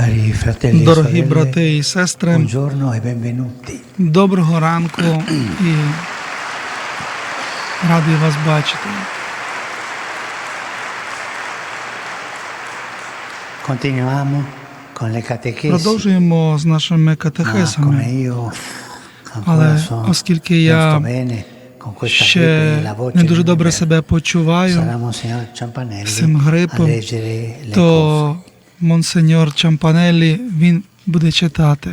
E Дорогі брати і сестри, e доброго ранку і радий вас бачити. Продовжуємо з нашими ancora але оскільки я ще не дуже добре себе почуваю з цим грипом, то монсеньор Чампанеллі він буде читати.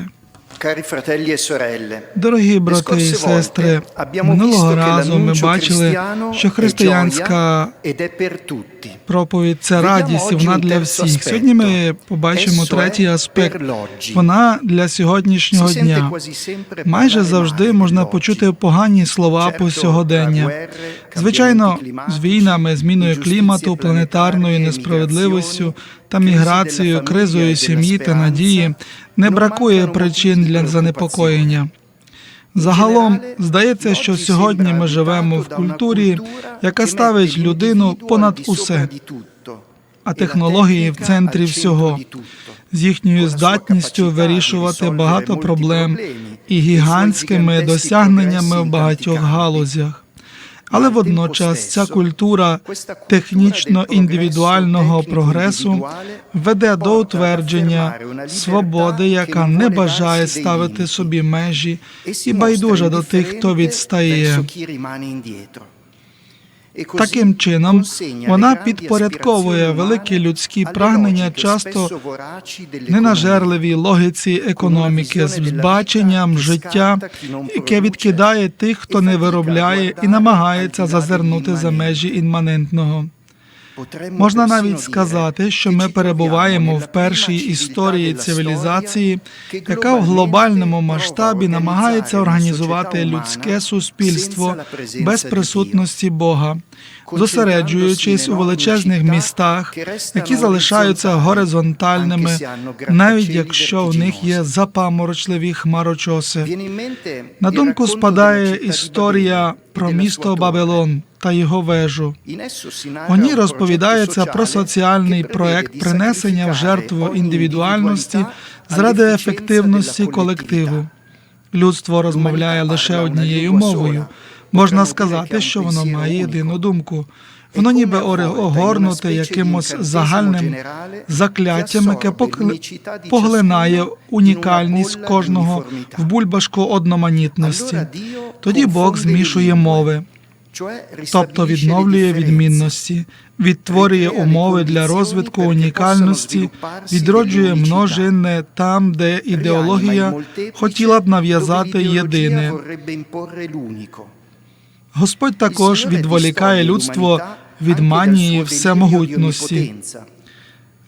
Cari fratelli e sorelle, Дорогі брати і сестри, минулого разу ми бачили, що християнська проповідь це радість, і вона для всіх. Сьогодні ми побачимо третій аспект. Вона для сьогоднішнього дня. Майже завжди можна почути погані слова по сьогодення. Звичайно, з війнами, зміною клімату, планетарною несправедливістю та міграцією, кризою сім'ї та надії не бракує причин для занепокоєння. Загалом здається, що сьогодні ми живемо в культурі, яка ставить людину понад усе, а технології в центрі всього, з їхньою здатністю вирішувати багато проблем і гігантськими досягненнями в багатьох галузях. Але водночас ця культура технічно-індивідуального прогресу веде до утвердження свободи, яка не бажає ставити собі межі і байдужа до тих, хто відстає. Таким чином, вона підпорядковує великі людські прагнення часто ненажерливій логіці економіки з баченням життя, яке відкидає тих, хто не виробляє і намагається зазирнути за межі імманентного. Можна навіть сказати, що ми перебуваємо в першій історії цивілізації, яка в глобальному масштабі намагається організувати людське суспільство без присутності Бога, зосереджуючись у величезних містах, які залишаються горизонтальними, навіть якщо в них є запаморочливі хмарочоси. На думку спадає історія про місто Бабилон та його вежу. У ній розповідається про соціальний проект принесення в жертву індивідуальності заради ефективності колективу. Людство розмовляє лише однією мовою. Можна сказати, що воно має єдину думку. Воно ніби оре- огорнуте якимось загальним закляттям, яке поглинає унікальність кожного в бульбашку одноманітності. Тоді Бог змішує мови, тобто відновлює відмінності, відтворює умови для розвитку унікальності, відроджує множинне там, де ідеологія хотіла б нав'язати єдине. Господь також відволікає людство від манії всемогутності.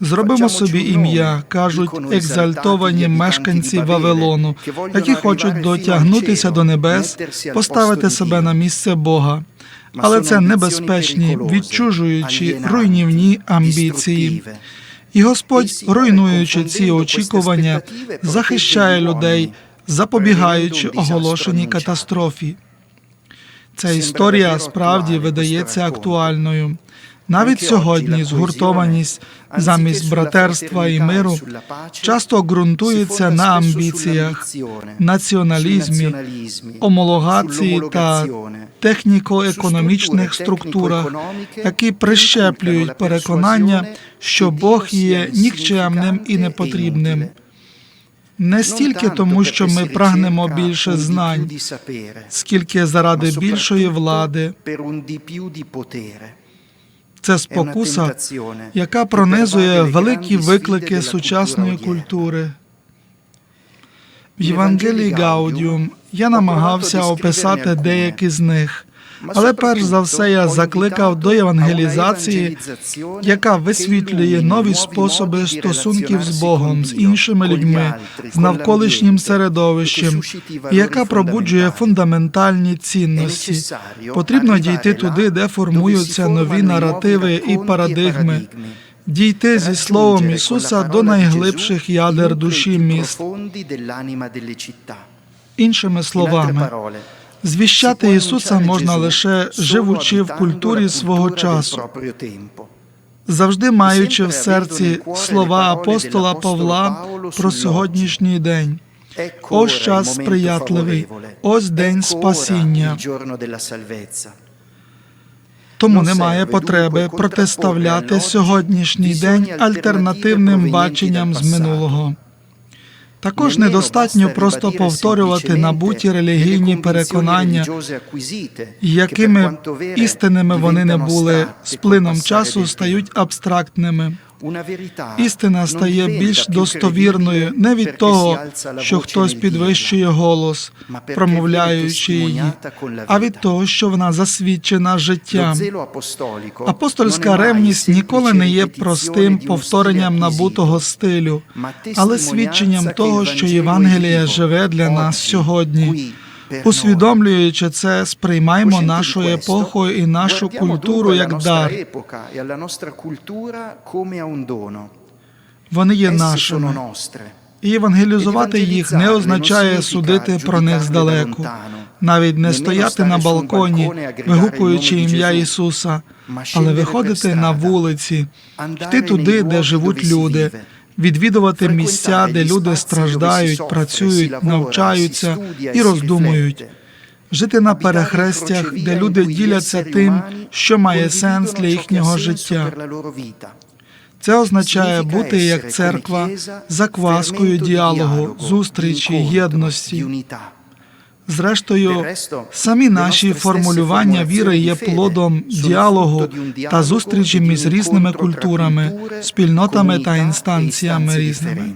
Зробимо собі ім'я, кажуть екзальтовані мешканці Вавилону, які хочуть дотягнутися до небес, поставити себе на місце Бога. Але це небезпечні, відчужуючі, руйнівні амбіції. І Господь, руйнуючи ці очікування, захищає людей, запобігаючи оголошеній катастрофі. Ця історія справді видається актуальною. Навіть сьогодні згуртованість замість братерства і миру часто ґрунтується на амбіціях, націоналізмі, омологації та техніко-економічних структурах, які прищеплюють переконання, що Бог є нікчемним і непотрібним. Не стільки тому, що ми прагнемо більше знань, скільки заради більшої влади. Це спокуса, яка пронизує великі виклики сучасної культури. В Євангелії Гаудіум я намагався описати деякі з них, але перш за все я закликав до євангелізації, яка висвітлює нові способи стосунків з Богом, з іншими людьми, з навколишнім середовищем, і яка пробуджує фундаментальні цінності. Потрібно дійти туди, де формуються нові наративи і парадигми. Дійти зі словом Ісуса до найглибших ядер душі міст. Іншими словами, звіщати Ісуса можна лише живучи в культурі свого часу. завжди маючи в серці слова апостола Павла про сьогоднішній день. Ось час сприятливий, ось день спасіння. Тому немає потреби протиставляти сьогоднішній день альтернативним баченням з минулого. Також недостатньо просто повторювати набуті релігійні переконання, якими істинними вони не були, з плином часу стають абстрактними. Істина стає більш достовірною не від того, що хтось підвищує голос, промовляючи її, а від того, що вона засвідчена життям. Апостольська ревність ніколи не є простим повторенням набутого стилю, але свідченням того, що Євангеліє живе для нас сьогодні. Усвідомлюючи це, сприймаємо нашу епоху і нашу культуру як дар. Вони є нашими. І Євангелізувати їх не означає судити про них здалеку, навіть не стояти на балконі, вигукуючи ім'я Ісуса, але виходити на вулиці, йти туди, де живуть люди, відвідувати місця, де люди страждають, працюють, навчаються і роздумують. Жити на перехрестях, де люди діляться тим, що має сенс для їхнього життя. Це означає бути як церква закваскою діалогу, зустрічі, єдності. Зрештою, самі наші формулювання віри є плодом діалогу та зустрічі між різними культурами, спільнотами та інстанціями різними.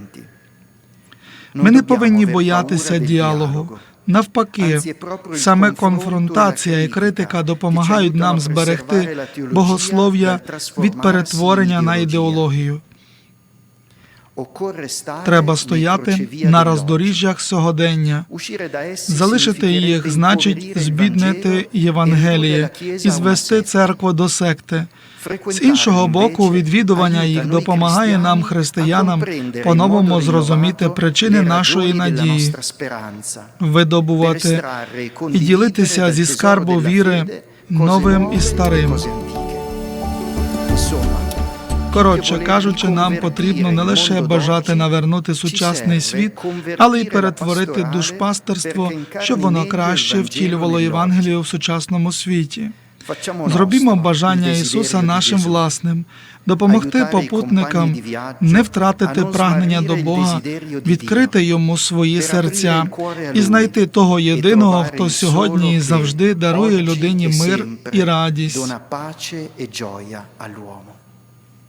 Ми не повинні боятися діалогу. Навпаки, саме конфронтація і критика допомагають нам зберегти богослов'я від перетворення на ідеологію. Треба стояти на роздоріжжях сьогодення. Залишити їх значить збіднити Євангеліє і звести церкву до секти. З іншого боку, відвідування їх допомагає нам, християнам, по-новому зрозуміти причини нашої надії, видобувати і ділитися зі скарбу віри новим і старим. Коротше кажучи, нам потрібно не лише бажати навернути сучасний світ, але й перетворити душпастерство, щоб воно краще втілювало Євангелію в сучасному світі. Зробімо бажання Ісуса нашим власним, допомогти попутникам не втратити прагнення до Бога, відкрити йому свої серця і знайти того єдиного, хто сьогодні і завжди дарує людині мир і радість.